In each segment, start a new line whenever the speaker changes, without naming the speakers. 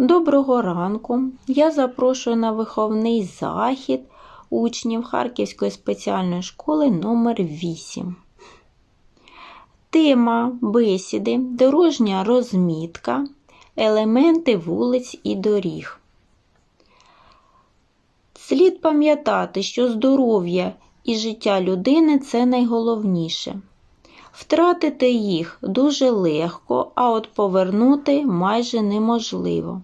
Доброго ранку! Я запрошую на виховний захід учнів Харківської спеціальної школи номер 8 Тема бесіди дорожня розмітка, елементи вулиць і доріг. Слід пам'ятати, що здоров'я і життя людини це найголовніше. Втратити їх дуже легко, а от повернути майже неможливо.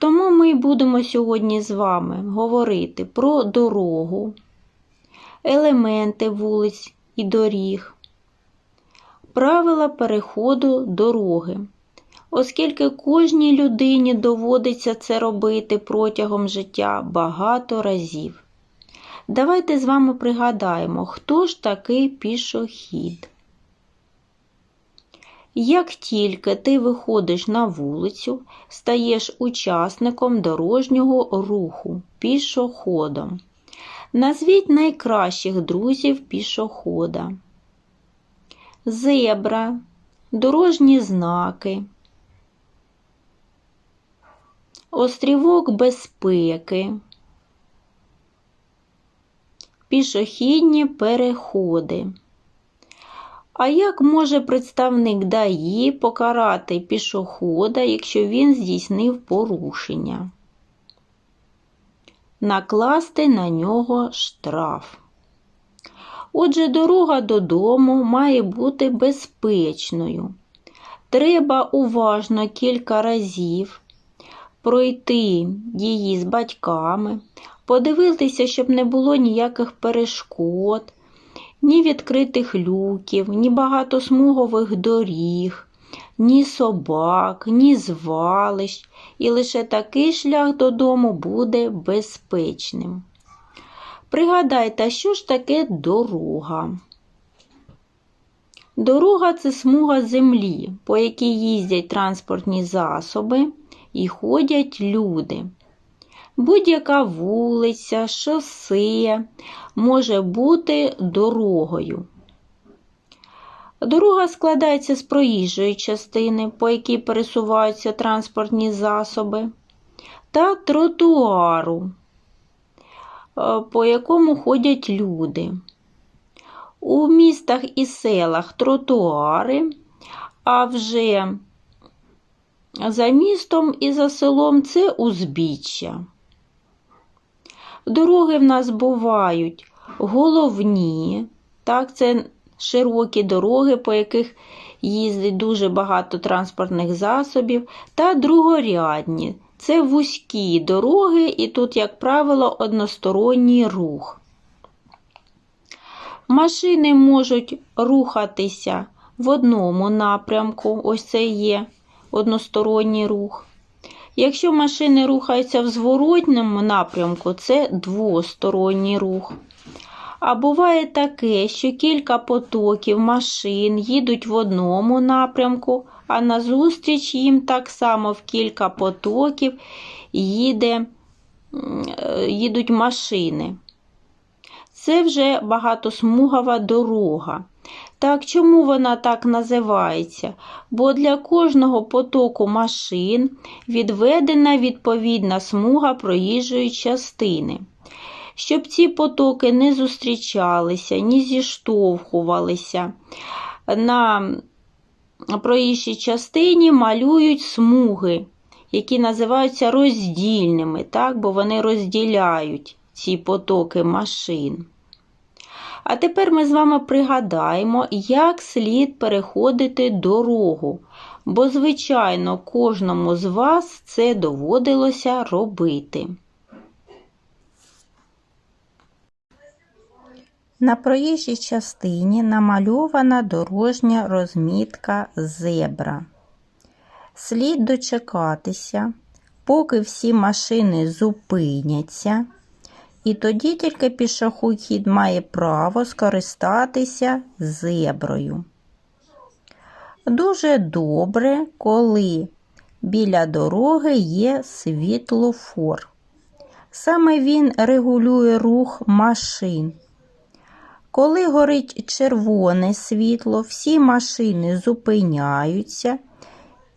Тому ми будемо сьогодні з вами говорити про дорогу, елементи вулиць і доріг, правила переходу дороги, оскільки кожній людині доводиться це робити протягом життя багато разів. Давайте з вами пригадаємо, хто ж такий пішохід. Як тільки ти виходиш на вулицю, стаєш учасником дорожнього руху пішоходом. Назвіть найкращих друзів пішохода. Зебра, дорожні знаки, острівок безпеки, пішохідні переходи. А як може представник ДАІ покарати пішохода, якщо він здійснив порушення? Накласти на нього штраф. Отже, дорога додому має бути безпечною. Треба уважно кілька разів пройти її з батьками, подивитися, щоб не було ніяких перешкод ні відкритих люків, ні багатосмугових доріг, ні собак, ні звалищ, і лише такий шлях додому буде безпечним. Пригадайте, що ж таке дорога? Дорога це смуга землі, по якій їздять транспортні засоби і ходять люди. Будь-яка вулиця, шосе може бути дорогою. Дорога складається з проїжджої частини, по якій пересуваються транспортні засоби, та тротуару, е, по якому ходять люди. У містах і селах тротуари, а вже за містом і за селом це узбіччя. Дороги в нас бувають головні, так, це широкі дороги, по яких їздить дуже багато транспортних засобів, та другорядні. Це вузькі дороги, і тут, як правило, односторонній рух. Машини можуть рухатися в одному напрямку, ось це є односторонній рух. Якщо машини рухаються в зворотному напрямку, це двосторонній рух. А буває таке, що кілька потоків машин їдуть в одному напрямку, а назустріч їм так само в кілька потоків їде, їдуть машини. Це вже багатосмугова дорога. Так, чому вона так називається? Бо для кожного потоку машин відведена відповідна смуга проїжджої частини. Щоб ці потоки не зустрічалися, ні зіштовхувалися, на проїжджій частині малюють смуги, які називаються роздільними, так, бо вони розділяють ці потоки машин. А тепер ми з вами пригадаємо, як слід переходити дорогу, бо, звичайно, кожному з вас це доводилося робити. На проїжджій частині намальована дорожня розмітка зебра. Слід дочекатися, поки всі машини зупиняться. І тоді тільки пішохід має право скористатися зеброю. Дуже добре, коли біля дороги є світлофор. Саме він регулює рух машин. Коли горить червоне світло, всі машини зупиняються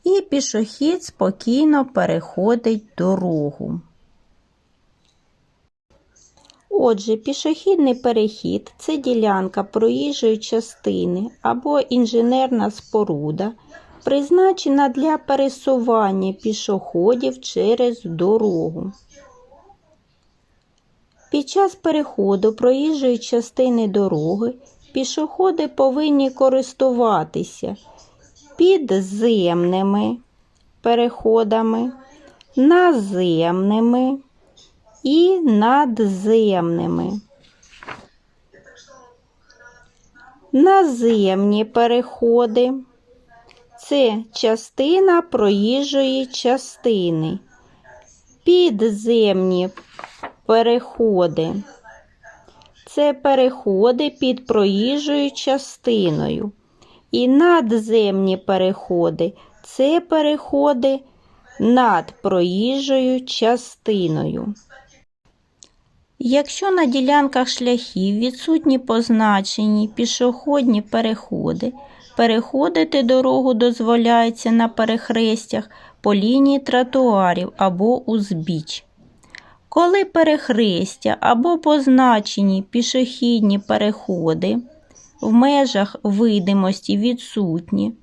і пішохід спокійно переходить дорогу. Отже, пішохідний перехід це ділянка проїжджої частини або інженерна споруда, призначена для пересування пішоходів через дорогу. Під час переходу проїжджої частини дороги пішоходи повинні користуватися підземними переходами, наземними і надземними. Наземні переходи це частина проїжджої частини. Підземні переходи. Це переходи під проїжджою частиною. І надземні переходи це переходи над проїжджою частиною. Якщо на ділянках шляхів відсутні позначені пішохідні переходи, переходити дорогу дозволяється на перехрестях по лінії тротуарів або узбіч. Коли перехрестя або позначені пішохідні переходи в межах видимості відсутні,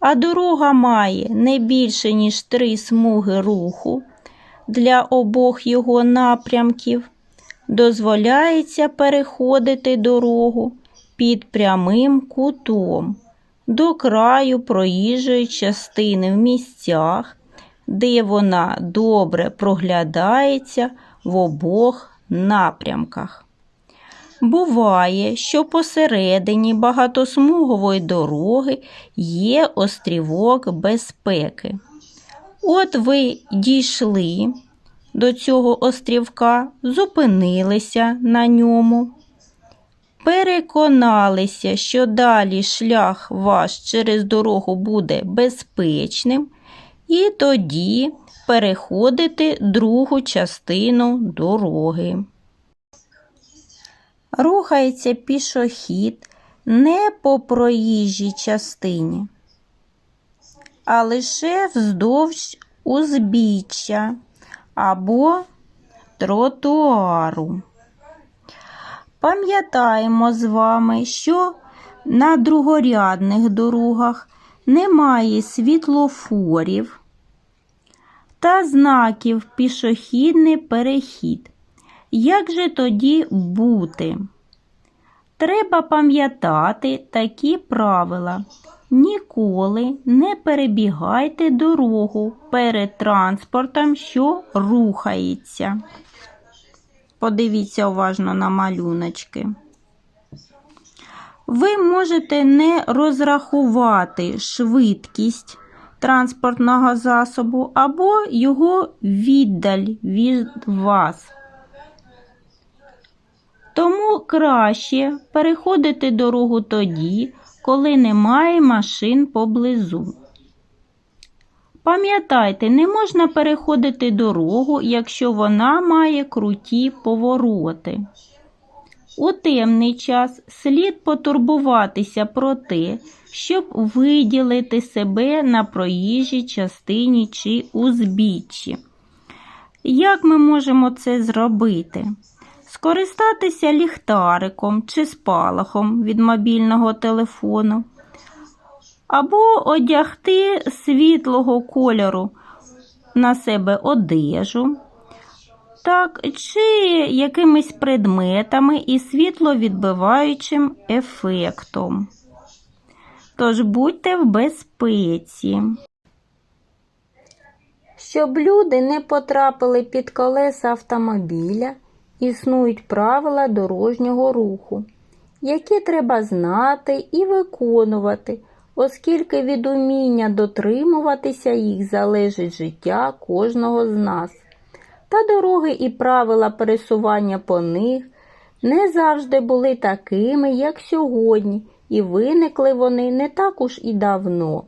а дорога має не більше ніж три смуги руху для обох його напрямків, дозволяється переходити дорогу під прямим кутом до краю проїжджої частини в місцях, де вона добре проглядається в обох напрямках. Буває, що посередині багатосмугової дороги є острівок безпеки. От ви дійшли до цього острівка, зупинилися на ньому, переконалися, що далі шлях ваш через дорогу буде безпечним, і тоді переходите другу частину дороги. Рухається пішохід не по проїжджій частині, а лише вздовж узбіччя або тротуару. Пам'ятаємо з вами, що на другорядних дорогах немає світлофорів та знаків пішохідний перехід. Як же тоді бути? Треба пам'ятати такі правила. Ніколи не перебігайте дорогу перед транспортом, що рухається. Подивіться уважно на малюночки. Ви можете не розрахувати швидкість транспортного засобу або його віддаль від вас. Тому краще переходити дорогу тоді, коли немає машин поблизу. Пам'ятайте, не можна переходити дорогу, якщо вона має круті повороти. У темний час слід потурбуватися про те, щоб виділити себе на проїжджій частині чи узбіччі. Як ми можемо це зробити? Скористатися ліхтариком чи спалахом від мобільного телефону, або одягти світлого кольору на себе одежу, так, чи якимись предметами із світловідбиваючим ефектом. Тож будьте в безпеці. Щоб люди не потрапили під колеса автомобіля, існують правила дорожнього руху, які треба знати і виконувати, оскільки від уміння дотримуватися їх залежить життя кожного з нас. Та дороги і правила пересування по них не завжди були такими, як сьогодні, і виникли вони не так уж і давно.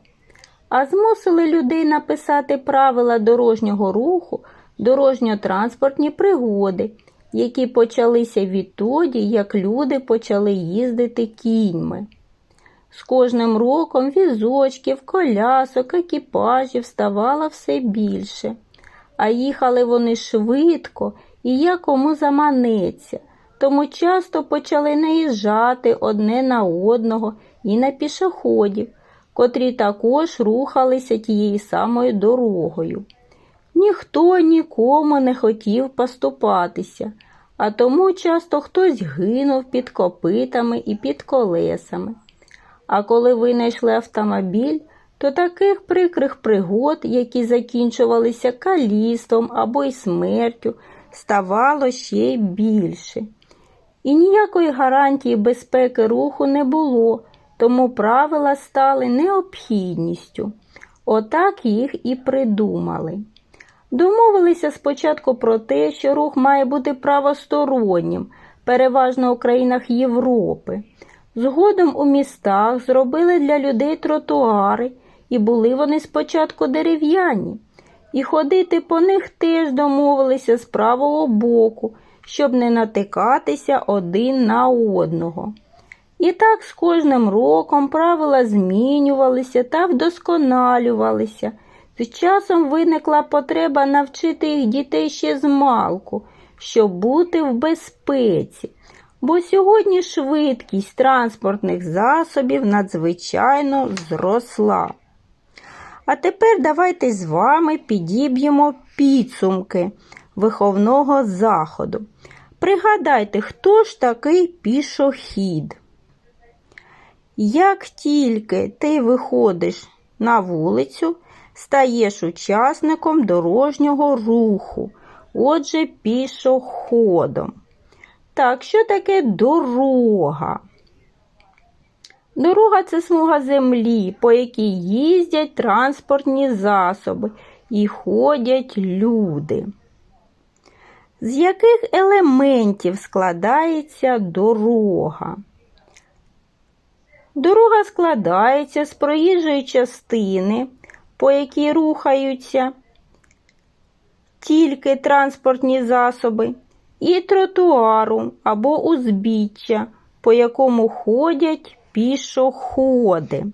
А змусили людей написати правила дорожнього руху, дорожньо-транспортні пригоди, які почалися відтоді, як люди почали їздити кіньми. З кожним роком візочків, колясок, екіпажів ставало все більше, а їхали вони швидко і якому заманеться, тому часто почали наїжджати одне на одного і на пішоходів, котрі також рухалися тією самою дорогою. Ніхто нікому не хотів поступатися, а тому часто хтось гинув під копитами і під колесами. А коли винайшли автомобіль, то таких прикрих пригод, які закінчувалися калістом або й смертю, ставало ще й більше. І ніякої гарантії безпеки руху не було, тому правила стали необхідністю. Отак їх і придумали. Домовилися спочатку про те, що рух має бути правостороннім, переважно у країнах Європи. Згодом у містах зробили для людей тротуари, і були вони спочатку дерев'яні, і ходити по них теж домовилися з правого боку, щоб не натикатися один на одного. І так з кожним роком правила змінювалися та вдосконалювалися. З часом виникла потреба навчити їх дітей ще з малку, щоб бути в безпеці, бо сьогодні швидкість транспортних засобів надзвичайно зросла. А тепер давайте з вами підіб'ємо підсумки виховного заходу. Пригадайте, хто ж такий пішохід? Як тільки ти виходиш на вулицю, стаєш учасником дорожнього руху, отже, пішоходом. Так, що таке дорога? Дорога це смуга землі, по якій їздять транспортні засоби і ходять люди. З яких елементів складається дорога? Дорога складається з проїжджої частини, по якій рухаються тільки транспортні засоби, і тротуару або узбіччя, по якому ходять пішоходи.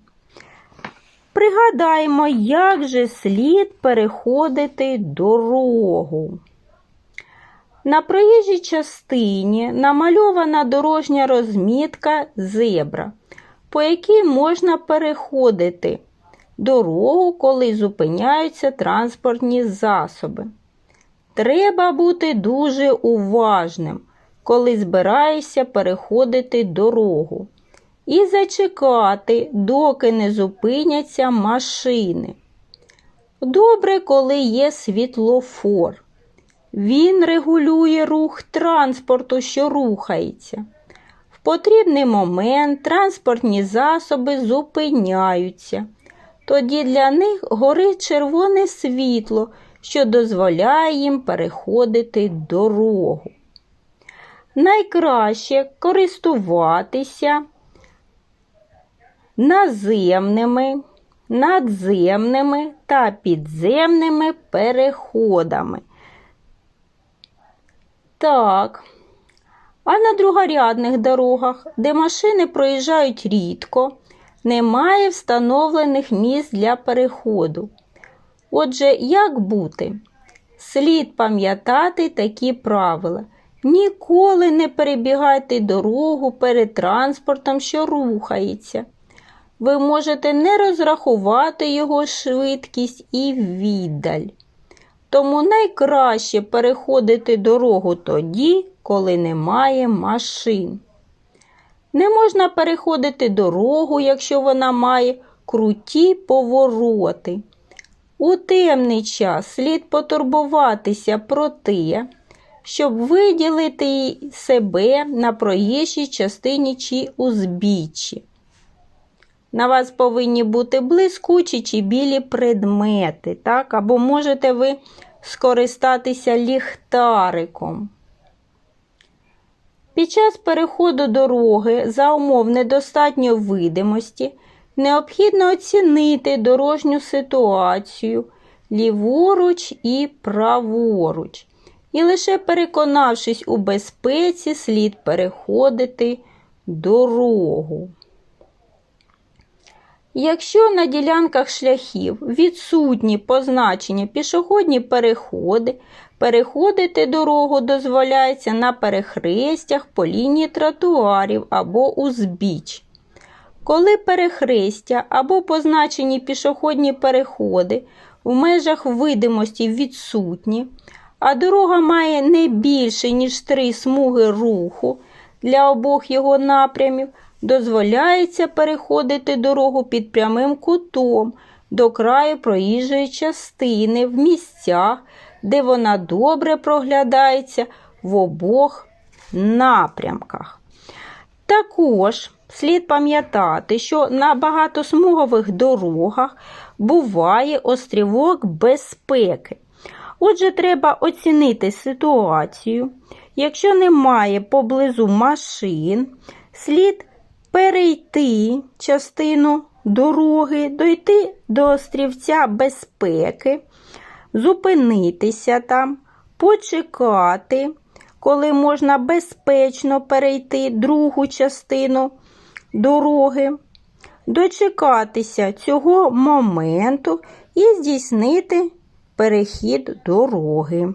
Пригадаємо, як же слід переходити дорогу. На проїжджій частині намальована дорожня розмітка зебра, по якій можна переходити дорогу, коли зупиняються транспортні засоби. Треба бути дуже уважним, коли збираєшся переходити дорогу, і зачекати, доки не зупиняться машини. Добре, коли є світлофор. Він регулює рух транспорту, що рухається. В потрібний момент транспортні засоби зупиняються. Тоді для них горить червоне світло, що дозволяє їм переходити дорогу. Найкраще користуватися наземними, надземними та підземними переходами. Так, а на другорядних дорогах, де машини проїжджають рідко, немає встановлених місць для переходу. Отже, як бути? Слід пам'ятати такі правила. Ніколи не перебігайте дорогу перед транспортом, що рухається. Ви можете не розрахувати його швидкість і віддаль. Тому найкраще переходити дорогу тоді, коли немає машин. Не можна переходити дорогу, якщо вона має круті повороти. У темний час слід потурбуватися про те, щоб виділити себе на проїжджій частині чи узбіччі. На вас повинні бути блискучі чи білі предмети, так? або можете ви скористатися ліхтариком. Під час переходу дороги за умов недостатньої видимості необхідно оцінити дорожню ситуацію ліворуч і праворуч. І лише переконавшись у безпеці, слід переходити дорогу. Якщо на ділянках шляхів відсутні позначення пішохідні переходи, переходити дорогу дозволяється на перехрестях по лінії тротуарів або узбіч. Коли перехрестя або позначені пішохідні переходи в межах видимості відсутні, а дорога має не більше, ніж три смуги руху для обох його напрямів, дозволяється переходити дорогу під прямим кутом до краю проїжджої частини в місцях, де вона добре проглядається в обох напрямках. Також слід пам'ятати, що на багатосмугових дорогах буває острівок безпеки. Отже, треба оцінити ситуацію. Якщо немає поблизу машин, слід перейти частину дороги, дойти до острівця безпеки, зупинитися там, почекати, коли можна безпечно перейти другу частину дороги, дочекатися цього моменту і здійснити перехід дороги.